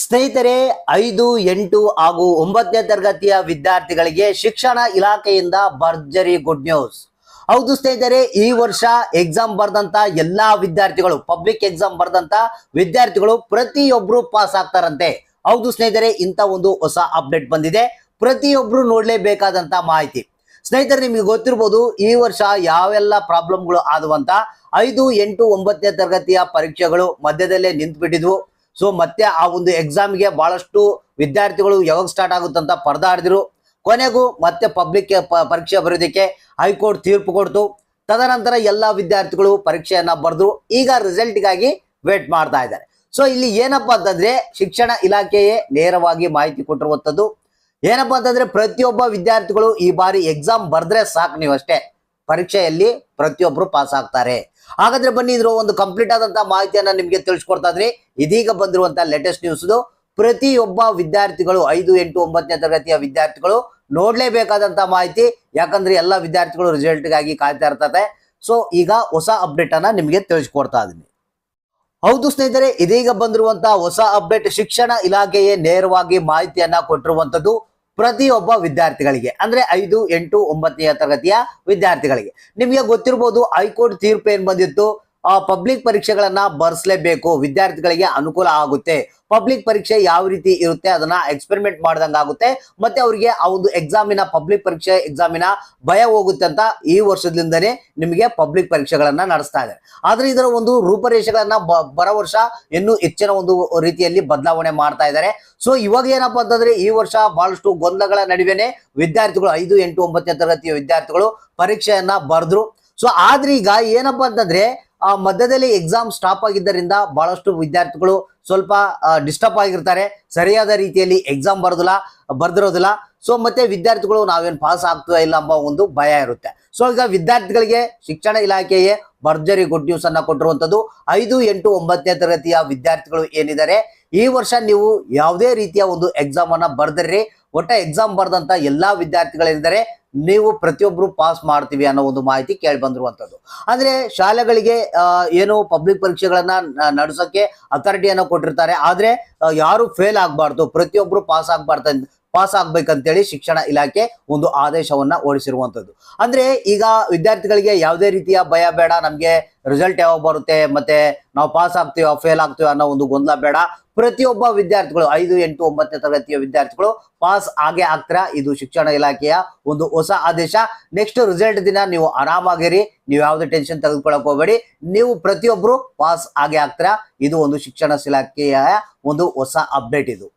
ಸ್ನೇಹಿತರೆ, ಐದು, ಎಂಟು ಹಾಗೂ ಒಂಬತ್ತನೇ ತರಗತಿಯ ವಿದ್ಯಾರ್ಥಿಗಳಿಗೆ ಶಿಕ್ಷಣ ಇಲಾಖೆಯಿಂದ ಭರ್ಜರಿ ಗುಡ್ ನ್ಯೂಸ್ ಹೌದು ಸ್ನೇಹಿತರೆ, ಈ ವರ್ಷ ಎಕ್ಸಾಮ್ ಬರೆದಂತ ಎಲ್ಲಾ ವಿದ್ಯಾರ್ಥಿಗಳು ಪಬ್ಲಿಕ್ ಎಕ್ಸಾಮ್ ಬರೆದಂತ ವಿದ್ಯಾರ್ಥಿಗಳು ಪ್ರತಿಯೊಬ್ರು ಪಾಸ್ ಆಗ್ತಾರಂತೆ. ಹೌದು ಸ್ನೇಹಿತರೆ, ಇಂಥ ಒಂದು ಹೊಸ ಅಪ್ಡೇಟ್ ಬಂದಿದೆ. ಪ್ರತಿಯೊಬ್ರು ನೋಡ್ಲೇಬೇಕಾದಂತ ಮಾಹಿತಿ. ಸ್ನೇಹಿತರೆ, ನಿಮಗೆ ಗೊತ್ತಿರ್ಬೋದು, ಈ ವರ್ಷ ಯಾವೆಲ್ಲ ಪ್ರಾಬ್ಲಮ್ಗಳು ಆದವಂತ ಐದು, ಎಂಟು, ಒಂಬತ್ತನೇ ತರಗತಿಯ ಪರೀಕ್ಷೆಗಳು ಮಧ್ಯದಲ್ಲೇ ನಿಂತ್ಬಿಟ್ಟಿದ್ವು. ಸೊ ಮತ್ತೆ ಆ ಒಂದು ಎಕ್ಸಾಮ್ಗೆ ಬಹಳಷ್ಟು ವಿದ್ಯಾರ್ಥಿಗಳು ಯಾವಾಗ ಸ್ಟಾರ್ಟ್ ಆಗುತ್ತಂತ ಪರದಾಡಿದ್ರು ಕೊನೆಗೂ ಮತ್ತೆ ಪಬ್ಲಿಕ್ ಪರೀಕ್ಷೆ ಬರೋದಕ್ಕೆ ಹೈಕೋರ್ಟ್ ತೀರ್ಪು ಕೊಡ್ತು. ತದನಂತರ ಎಲ್ಲ ವಿದ್ಯಾರ್ಥಿಗಳು ಪರೀಕ್ಷೆಯನ್ನ ಬರೆದ್ರು. ಈಗ ರಿಸಲ್ಟ್ಗಾಗಿ ವೇಟ್ ಮಾಡ್ತಾ ಇದ್ದಾರೆ. ಸೊ ಇಲ್ಲಿ ಏನಪ್ಪಾ ಅಂತಂದ್ರೆ ಶಿಕ್ಷಣ ಇಲಾಖೆಯೇ ನೇರವಾಗಿ ಮಾಹಿತಿ ಕೊಟ್ಟಿರುವಂತದ್ದು. ಏನಪ್ಪಾ ಅಂತಂದ್ರೆ ಪ್ರತಿಯೊಬ್ಬ ವಿದ್ಯಾರ್ಥಿಗಳು ಈ ಬಾರಿ ಎಕ್ಸಾಮ್ ಬರೆದ್ರೆ ಸಾಕು ನೀವು ಅಷ್ಟೇ ಪರೀಕ್ಷೆಯಲ್ಲಿ ಪ್ರತಿಯೊಬ್ಬರು ಪಾಸ್ ಆಗ್ತಾರೆ. ಹಾಗಾದ್ರೆ ಬನ್ನಿ, ಇದ್ರ ಒಂದು ಕಂಪ್ಲೀಟ್ ಆದಂತಹ ಮಾಹಿತಿಯನ್ನ ನಿಮ್ಗೆ ತಿಳಿಸ್ಕೊಡ್ತಾ ಇದ್ರಿ. ಇದೀಗ ಬಂದಿರುವಂತಹ ಲೇಟೆಸ್ಟ್ ನ್ಯೂಸ್ ಪ್ರತಿಯೊಬ್ಬ ವಿದ್ಯಾರ್ಥಿಗಳು ಐದು, ಎಂಟು, ಒಂಬತ್ತನೇ ತರಗತಿಯ ವಿದ್ಯಾರ್ಥಿಗಳು ನೋಡ್ಲೇಬೇಕಾದಂತಹ ಮಾಹಿತಿ. ಯಾಕಂದ್ರೆ ಎಲ್ಲ ವಿದ್ಯಾರ್ಥಿಗಳು ರಿಸಲ್ಟ್ಗಾಗಿ ಕಾಯ್ತಾ ಇರ್ತದೆ ಸೊ ಈಗ ಹೊಸ ಅಪ್ಡೇಟ್ ಅನ್ನ ನಿಮ್ಗೆ ತಿಳಿಸ್ಕೊಡ್ತಾ ಇದ್ದೀನಿ. ಹೌದು ಸ್ನೇಹಿತರೆ, ಇದೀಗ ಬಂದಿರುವಂತಹ ಹೊಸ ಅಪ್ಡೇಟ್ ಶಿಕ್ಷಣ ಇಲಾಖೆಯೇ ನೇರವಾಗಿ ಮಾಹಿತಿಯನ್ನ ಕೊಟ್ಟಿರುವಂತದ್ದು ಪ್ರತಿಯೊಬ್ಬ ವಿದ್ಯಾರ್ಥಿಗಳಿಗೆ ಅಂದ್ರೆ ಐದು ಎಂಟು ಒಂಬತ್ತನೆಯ ತರಗತಿಯ ವಿದ್ಯಾರ್ಥಿಗಳಿಗೆ. ನಿಮಗೆ ಗೊತ್ತಿರಬಹುದು ಹೈಕೋರ್ಟ್ ತೀರ್ಪು ಏನ್ ಬಂದಿತ್ತು. ಆ ಪಬ್ಲಿಕ್ ಪರೀಕ್ಷೆಗಳನ್ನ ಬರ್ಸ್ಲೇಬೇಕು. ವಿದ್ಯಾರ್ಥಿಗಳಿಗೆ ಅನುಕೂಲ ಆಗುತ್ತೆ. ಪಬ್ಲಿಕ್ ಪರೀಕ್ಷೆ ಯಾವ ರೀತಿ ಇರುತ್ತೆ ಅದನ್ನ ಎಕ್ಸ್ಪೆರಿಮೆಂಟ್ ಮಾಡ್ದಂಗೆ ಆಗುತ್ತೆ. ಮತ್ತೆ ಅವರಿಗೆ ಆ ಒಂದು ಎಕ್ಸಾಮಿನ ಪಬ್ಲಿಕ್ ಪರೀಕ್ಷೆ ಎಕ್ಸಾಮಿನ ಭಯ ಹೋಗುತ್ತೆ ಅಂತ ಈ ವರ್ಷದಿಂದನೇ ನಿಮಗೆ ಪಬ್ಲಿಕ್ ಪರೀಕ್ಷೆಗಳನ್ನ ನಡೆಸ್ತಾ ಇದೆ ಆದ್ರೆ ಇದರ ಒಂದು ರೂಪರೇಷೆಗಳನ್ನ ಬರೋ ವರ್ಷ ಇನ್ನೂ ಹೆಚ್ಚಿನ ಒಂದು ರೀತಿಯಲ್ಲಿ ಬದಲಾವಣೆ ಮಾಡ್ತಾ ಇದ್ದಾರೆ. ಸೊ ಇವಾಗ ಏನಪ್ಪಾ ಅಂತಂದ್ರೆ ಈ ವರ್ಷ ಬಹಳಷ್ಟು ಗೊಂದಲಗಳ ನಡುವೆನೆ ವಿದ್ಯಾರ್ಥಿಗಳು ಐದು, ಎಂಟು, ಒಂಬತ್ತನೇ ತರಗತಿಯ ವಿದ್ಯಾರ್ಥಿಗಳು ಪರೀಕ್ಷೆಯನ್ನ ಬರೆದ್ರು. ಸೊ ಆದ್ರೆ ಈಗ ಏನಪ್ಪಾ ಅಂತಂದ್ರೆ ಆ ಮಧ್ಯದಲ್ಲಿ ಎಕ್ಸಾಮ್ ಸ್ಟಾಪ್ ಆಗಿದ್ದರಿಂದ ಬಹಳಷ್ಟು ವಿದ್ಯಾರ್ಥಿಗಳು ಸ್ವಲ್ಪ ಡಿಸ್ಟರ್ಬ್ ಆಗಿರ್ತಾರೆ. ಸರಿಯಾದ ರೀತಿಯಲ್ಲಿ ಎಕ್ಸಾಮ್ ಬರೋದಿಲ್ಲ, ಬರ್ದಿರೋದಿಲ್ಲ. ಸೊ ಮತ್ತೆ ವಿದ್ಯಾರ್ಥಿಗಳು ನಾವೇನು ಪಾಸ್ ಆಗ್ತದೆ ಇಲ್ಲ ಎಂಬ ಒಂದು ಭಯ ಇರುತ್ತೆ. ಸೊ ಈಗ ವಿದ್ಯಾರ್ಥಿಗಳಿಗೆ ಶಿಕ್ಷಣ ಇಲಾಖೆಯೇ ಭರ್ಜರಿ ಗುಡ್ ನ್ಯೂಸ್ ಅನ್ನ ಕೊಟ್ಟಿರುವಂತದ್ದು ಐದು, ಎಂಟು, ಒಂಬತ್ತನೇ ತರಗತಿಯ ವಿದ್ಯಾರ್ಥಿಗಳು ಏನಿದ್ದಾರೆ, ಈ ವರ್ಷ ನೀವು ಯಾವುದೇ ರೀತಿಯ ಒಂದು ಎಕ್ಸಾಮ್ ಅನ್ನ ಬರ್ದಿರ್ರಿ. ಒಟ್ಟ ಎಕ್ಸಾಮ್ ಬರೆದಂತ ಎಲ್ಲಾ ವಿದ್ಯಾರ್ಥಿಗಳಿದ್ದಾರೆ ನೀವು ಪ್ರತಿಯೊಬ್ರು ಪಾಸ್ ಮಾಡ್ತೀವಿ ಅನ್ನೋ ಒಂದು ಮಾಹಿತಿ ಕೇಳಿ ಬಂದಿರುವಂತದ್ದು ಅಂದ್ರೆ ಶಾಲೆಗಳಿಗೆ ಏನು ಪಬ್ಲಿಕ್ ಪರೀಕ್ಷೆಗಳನ್ನ ನಡೆಸೋಕೆ ಅಥಾರಿಟಿಯನ್ನ ಕೊಟ್ಟಿರ್ತಾರೆ. ಆದ್ರೆ ಯಾರು ಫೇಲ್ ಆಗಬಾರ್ದು, ಪ್ರತಿಯೊಬ್ರು ಪಾಸ್ ಆಗ್ಬಾರ್ದು ಪಾಸ್ ಆಗ್ಬೇಕಂತೇಳಿ ಶಿಕ್ಷಣ ಇಲಾಖೆ ಒಂದು ಆದೇಶವನ್ನ ಓಡಿಸಿರುವಂತದ್ದು ಅಂದ್ರೆ ಈಗ ವಿದ್ಯಾರ್ಥಿಗಳಿಗೆ ಯಾವುದೇ ರೀತಿಯ ಭಯ ಬೇಡ, ನಮ್ಗೆ ರಿಸಲ್ಟ್ ಯಾವಾಗ ಬರುತ್ತೆ, ಮತ್ತೆ ನಾವು ಪಾಸ್ ಆಗ್ತೀವೋ ಫೇಲ್ ಆಗ್ತೀವೋ ಅನ್ನೋ ಒಂದು ಗೊಂದಲ ಬೇಡ. ಪ್ರತಿಯೊಬ್ಬ ವಿದ್ಯಾರ್ಥಿಗಳು, ಐದು, ಎಂಟು, ಒಂಬತ್ತನೇ ತರಗತಿಯ ವಿದ್ಯಾರ್ಥಿಗಳು ಪಾಸ್ ಆಗೇ ಆಗ್ತೀರಾ? ಇದು ಶಿಕ್ಷಣ ಇಲಾಖೆಯ ಒಂದು ಹೊಸ ಆದೇಶ. ನೆಕ್ಸ್ಟ್ ರಿಸಲ್ಟ್ ದಿನ ನೀವು ಆರಾಮಾಗಿರಿ, ನೀವು ಯಾವುದೇ ಟೆನ್ಷನ್ ತೆಗೆದುಕೊಳ್ಳಕ್ ಹೋಗಬೇಡಿ. ನೀವು ಪ್ರತಿಯೊಬ್ಬರು ಪಾಸ್ ಆಗೇ ಆಗ್ತೀರಾ? ಇದು ಒಂದು ಶಿಕ್ಷಣ ಇಲಾಖೆಯ ಒಂದು ಹೊಸ ಅಪ್ಡೇಟ್ ಇದು.